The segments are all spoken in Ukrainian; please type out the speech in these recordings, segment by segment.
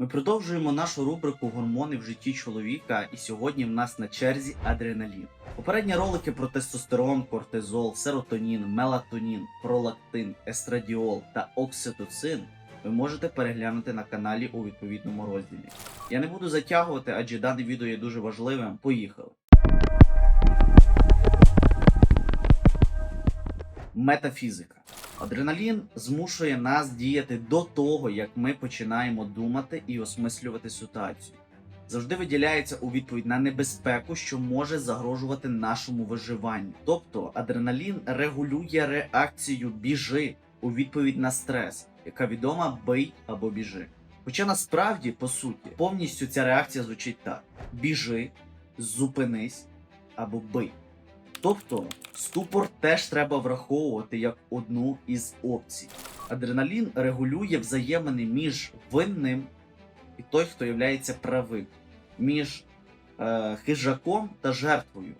Ми продовжуємо нашу рубрику Гормони в житті чоловіка, і сьогодні в нас на черзі адреналін. Попередні ролики про тестостерон, кортизол, серотонін, мелатонін, пролактин, естрадіол та окситоцин ви можете переглянути на каналі у відповідному розділі. Я не буду затягувати, адже дане відео є дуже важливим. Поїхали. Метафізика. Адреналін змушує нас діяти до того, як ми починаємо думати і осмислювати ситуацію. Завжди виділяється у відповідь на небезпеку, що може загрожувати нашому виживанню. Тобто адреналін регулює реакцію біжи у відповідь на стрес, яка відома бий або біжи. Хоча насправді, по суті, повністю ця реакція звучить так: біжи, зупинись або бий. Тобто ступор теж треба враховувати як одну із опцій. Адреналін регулює взаємини між винним і той, хто є правим, між е, хижаком та жертвою,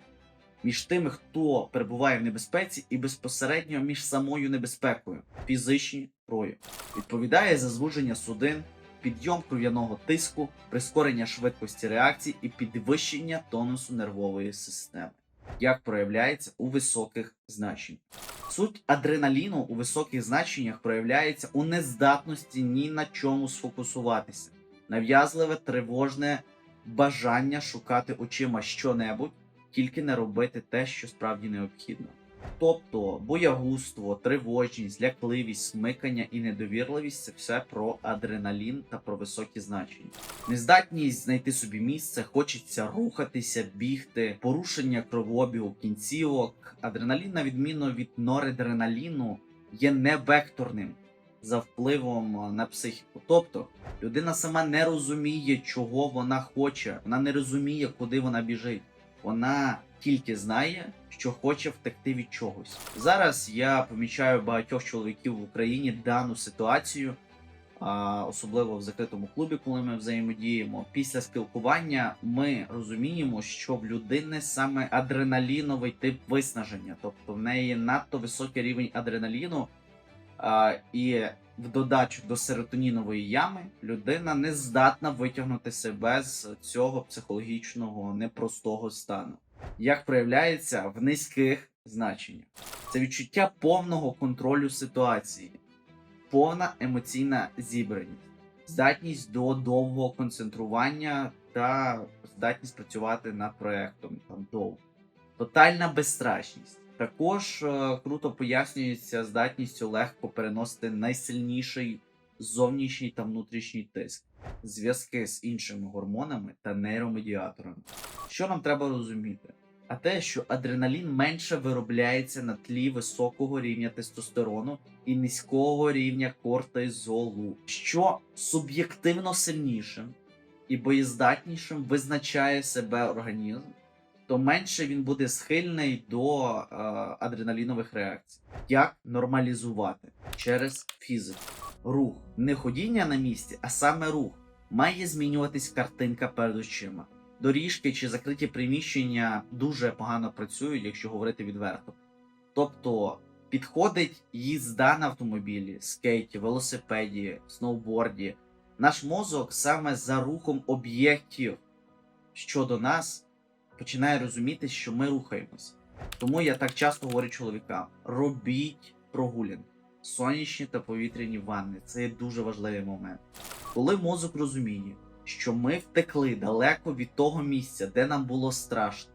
між тими, хто перебуває в небезпеці, і безпосередньо між самою небезпекою, фізичні прояви. Відповідає за звуження судин, підйом кров'яного тиску, прискорення швидкості реакції і підвищення тонусу нервової системи як проявляється у високих значеннях. Суть адреналіну у високих значеннях проявляється у нездатності ні на чому сфокусуватися, нав'язливе тривожне бажання шукати очима що-небудь, тільки не робити те, що справді необхідно. Тобто боягузтво, тривожність, лякливість, смикання і недовірливість це все про адреналін та про високі значення. Нездатність знайти собі місце, хочеться рухатися, бігти, порушення кровообігу кінцівок. Адреналін, на відміну від норадреналіну, є невекторним за впливом на психіку. Тобто людина сама не розуміє, чого вона хоче, вона не розуміє, куди вона біжить. Вона тільки знає, що хоче втекти від чогось. Зараз я помічаю багатьох чоловіків в Україні дану ситуацію, особливо в закритому клубі, коли ми взаємодіємо. Після спілкування ми розуміємо, що в людини саме адреналіновий тип виснаження, тобто в неї надто високий рівень адреналіну. І в додачу до серотонінової ями людина не здатна витягнути себе з цього психологічного непростого стану. Як проявляється в низьких значеннях, це відчуття повного контролю ситуації, повна емоційна зібраність, здатність до довгого концентрування та здатність працювати над проектом там довго, тотальна безстрашність. Також е, круто пояснюється здатністю легко переносити найсильніший зовнішній та внутрішній тиск, зв'язки з іншими гормонами та нейромедіаторами. Що нам треба розуміти? А те, що адреналін менше виробляється на тлі високого рівня тестостерону і низького рівня кортизолу, що суб'єктивно сильнішим і боєздатнішим визначає себе організм, то менше він буде схильний до е, адреналінових реакцій. Як нормалізувати через фізику? Рух, не ходіння на місці, а саме рух. Має змінюватись картинка перед очима. Доріжки чи закриті приміщення дуже погано працюють, якщо говорити відверто. Тобто підходить їзда на автомобілі, скейті, велосипеді, сноуборді. Наш мозок саме за рухом об'єктів щодо нас починає розуміти, що ми рухаємось. Тому я так часто говорю чоловікам: робіть прогулянки, сонячні та повітряні ванни. Це є дуже важливий момент. Коли мозок розуміє, що ми втекли далеко від того місця, де нам було страшно,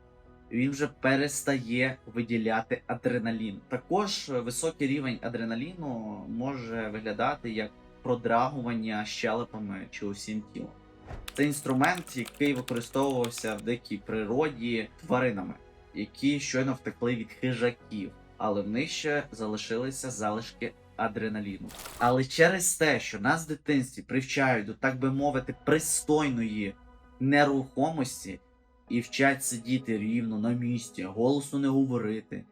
він вже перестає виділяти адреналін. Також високий рівень адреналіну може виглядати як продрагування щелепами чи усім тілом. Це інструмент, який використовувався в дикій природі тваринами, які щойно втекли від хижаків, але в них ще залишилися залишки адреналіну. Але через те, що нас в дитинстві привчають до, так би мовити, пристойної нерухомості і вчать сидіти рівно на місці, голосно не говорити.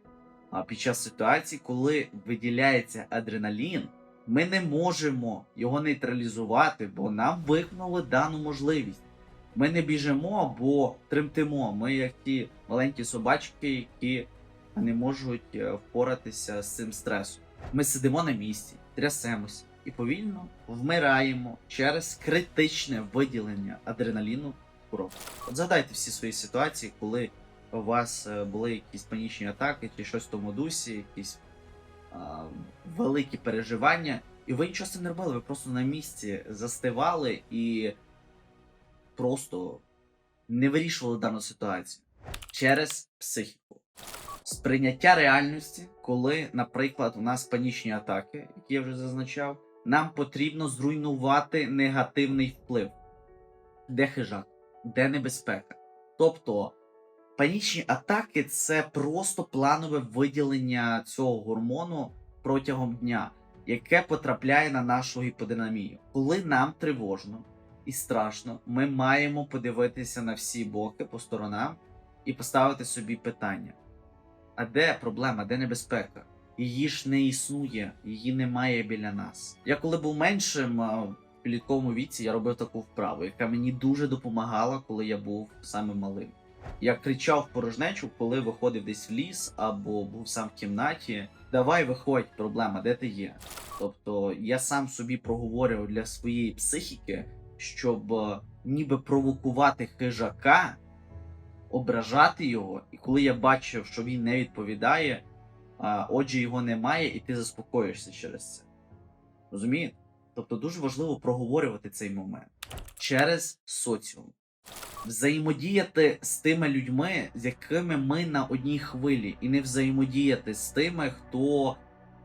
А під час ситуації, коли виділяється адреналін, ми не можемо його нейтралізувати, бо нам викнули дану можливість. Ми не біжимо, бо тремтимо. Ми як ті маленькі собачки, які не можуть е, впоратися з цим стресом. Ми сидимо на місці, трясемося, і повільно вмираємо через критичне виділення адреналіну в кров. От згадайте всі свої ситуації, коли у вас е, були якісь панічні атаки чи щось в тому дусі, якісь великі переживання, і ви нічого цим не робили, ви просто на місці застивали і просто не вирішували дану ситуацію через психіку. Сприйняття реальності, коли, наприклад, у нас панічні атаки, які я вже зазначав, нам потрібно зруйнувати негативний вплив. Де хижак, де небезпека. Тобто панічні атаки це просто планове виділення цього гормону протягом дня, яке потрапляє на нашу гіподинамію. Коли нам тривожно і страшно, ми маємо подивитися на всі боки по сторонам і поставити собі питання: а де проблема, де небезпека? Її ж не існує, її немає біля нас. Я коли був меншим в підлітковому віці, я робив таку вправу, яка мені дуже допомагала, коли я був саме малим. Я кричав порожнечу, коли виходив десь в ліс або був сам в кімнаті. Давай виходь, проблема, де ти є? Тобто я сам собі проговорював для своєї психіки, щоб е, ніби провокувати хижака, ображати його, і коли я бачив, що він не відповідає, а, отже, його немає, і ти заспокоїшся через це. Розумієте? Тобто дуже важливо проговорювати цей момент через соціум. Взаємодіяти з тими людьми, з якими ми на одній хвилі, і не взаємодіяти з тими, хто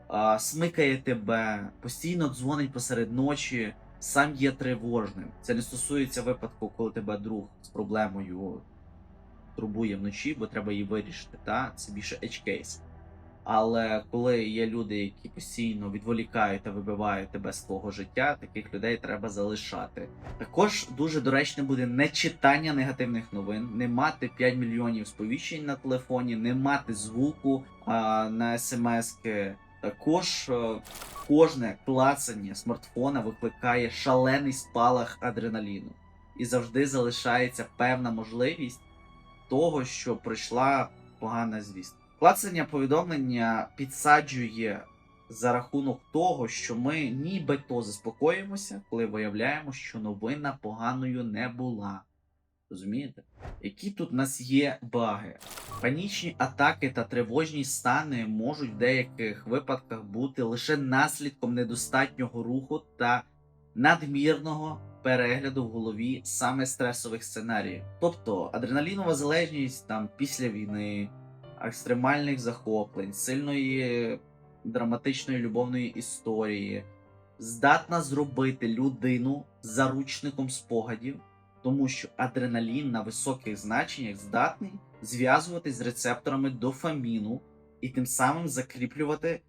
а, смикає тебе, постійно дзвонить посеред ночі, сам є тривожним. Це не стосується випадку, коли тебе друг з проблемою турбує вночі, бо треба її вирішити. Та? Це більше edge case. Але коли є люди, які постійно відволікають та вибивають тебе з твого життя, таких людей треба залишати. Також дуже доречне буде не читання негативних новин, не мати 5 мільйонів сповіщень на телефоні, не мати звуку а, на смски. Також е, кожне клацання смартфона викликає шалений спалах адреналіну, і завжди залишається певна можливість того, що прийшла погана звістка. Клацання повідомлення підсаджує за рахунок того, що ми нібито заспокоїмося, коли виявляємо, що новина поганою не була. Розумієте? Які тут у нас є баги? Панічні атаки та тривожні стани можуть в деяких випадках бути лише наслідком недостатнього руху та надмірного перегляду в голові саме стресових сценаріїв. Тобто адреналінова залежність там після війни, екстремальних захоплень, сильної драматичної любовної історії здатна зробити людину заручником спогадів, тому що адреналін на високих значеннях здатний зв'язуватись з рецепторами дофаміну і тим самим закріплювати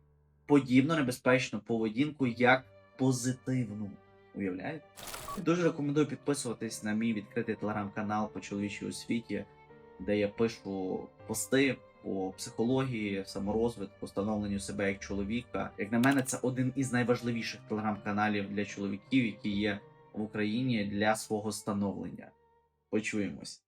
подібну небезпечну поведінку як позитивну. Уявляєте? Дуже рекомендую підписуватись на мій відкритий телеграм-канал по чоловічій освіті, де я пишу пости по психології, саморозвитку, становленню себе як чоловіка. Як на мене, це один із найважливіших телеграм-каналів для чоловіків, які є в Україні для свого становлення. Почуємось.